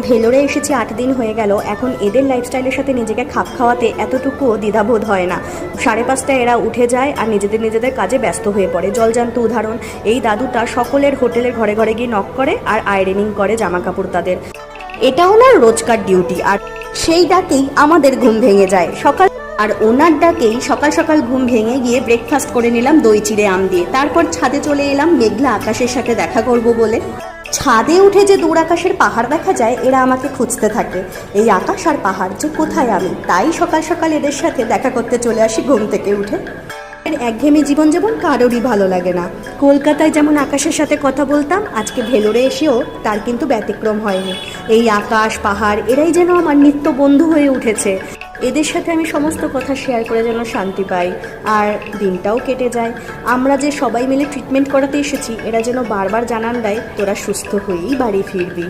ভেলোরে এসেছি, আট দিন হয়ে গেল। এখন এদের লাইফস্টাইলের সাথে নিজেকে খাপ খাওয়াতে এতটুকুও দ্বিধাবোধ হয় না। সাড়ে পাঁচটায় এরা উঠে যায় আর নিজেদের নিজেদের কাজে ব্যস্ত হয়ে পড়ে। জলজান্ত উদাহরণ, এই দাদুটা সকলের হোটেলের ঘরে ঘরে গিয়ে নক করে আর আয়রনিং করে জামা কাপড় তাদের। এটা ওনার রোজকার ডিউটি আর সেই ডাকেই আমাদের ঘুম ভেঙে যায়। সকাল আর ওনার ডাকেই সকাল সকাল ঘুম ভেঙে গিয়ে ব্রেকফাস্ট করে নিলাম দই, চিড়ে, আম দিয়ে। তারপর ছাদে চলে এলাম, মেঘলা আকাশের সাথে দেখা করব বলে। ছাদে উঠে যে দূর আকাশের পাহাড় দেখা যায়, এরা আমাকে খুঁজতে থাকে। এই আকাশ আর পাহাড় যে কোথায় আমি? তাই সকাল সকাল এদের সাথে দেখা করতে চলে আসি ঘুম থেকে উঠে। একঘেয়েমি জীবনযাপন কারোরই ভালো লাগে না। কলকাতায় যেমন আকাশের সাথে কথা বলতাম, আজকে ভেলোরে এসেও তার কিন্তু ব্যতিক্রম হয়নি। এই আকাশ, পাহাড়, এরাই যেন আমার নিত্য বন্ধু হয়ে উঠেছে। এদের সাথে আমি সমস্ত কথা শেয়ার করে যেন শান্তি পাই। আর দিনটাও কেটে যায়। আমরা যে সবাই মিলে ট্রিটমেন্ট করাতে এসেছি, এরা যেন বারবার জানান দেয়, তোরা সুস্থ হয়েই বাড়ি ফিরবি।